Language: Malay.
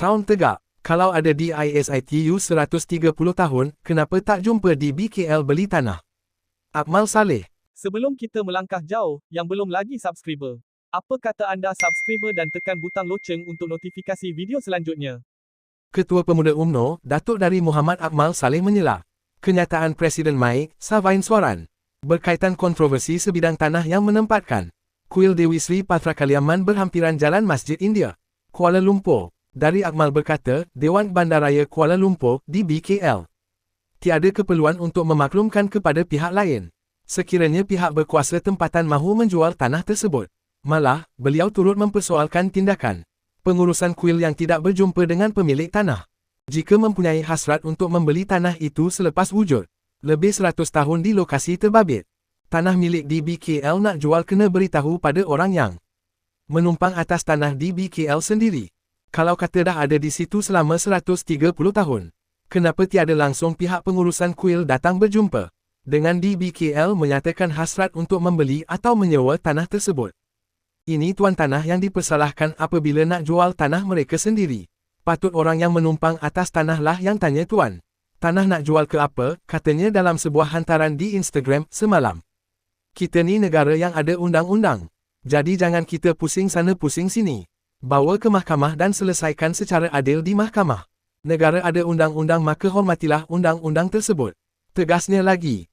Sound tegak. Kalau ada di ISITU 130 tahun, kenapa tak jumpa di BKL beli tanah? Akmal Saleh. Sebelum kita melangkah jauh, yang belum lagi subscriber. Apa kata anda subscriber dan tekan butang loceng untuk notifikasi video selanjutnya? Ketua Pemuda UMNO, Datuk Dari Muhammad Akmal Saleh menyela. Kenyataan Presiden Mike, Savain Swaran. Berkaitan kontroversi sebidang tanah yang menempatkan. Kuil Dewi Sri Patra Kaliaman berhampiran Jalan Masjid India. Kuala Lumpur. Dari Akmal berkata, Dewan Bandaraya Kuala Lumpur, di BKL. Tiada keperluan untuk memaklumkan kepada pihak lain. Sekiranya pihak berkuasa tempatan mahu menjual tanah tersebut. Malah, beliau turut mempersoalkan tindakan pengurusan kuil yang tidak berjumpa dengan pemilik tanah. Jika mempunyai hasrat untuk membeli tanah itu selepas wujud, lebih 100 tahun di lokasi terbabit. Tanah milik di BKL nak jual kena beritahu pada orang yang menumpang atas tanah di BKL sendiri. Kalau kata dah ada di situ selama 130 tahun, kenapa tiada langsung pihak pengurusan kuil datang berjumpa? Dengan di BKL menyatakan hasrat untuk membeli atau menyewa tanah tersebut. Ini tuan tanah yang dipersalahkan apabila nak jual tanah mereka sendiri. Patut orang yang menumpang atas tanah lah yang tanya tuan. Tanah nak jual ke apa, katanya dalam sebuah hantaran di Instagram semalam. Kita ni negara yang ada undang-undang. Jadi jangan kita pusing sana pusing sini. Bawa ke mahkamah dan selesaikan secara adil di mahkamah. Negara ada undang-undang maka hormatilah undang-undang tersebut. Tegasnya lagi.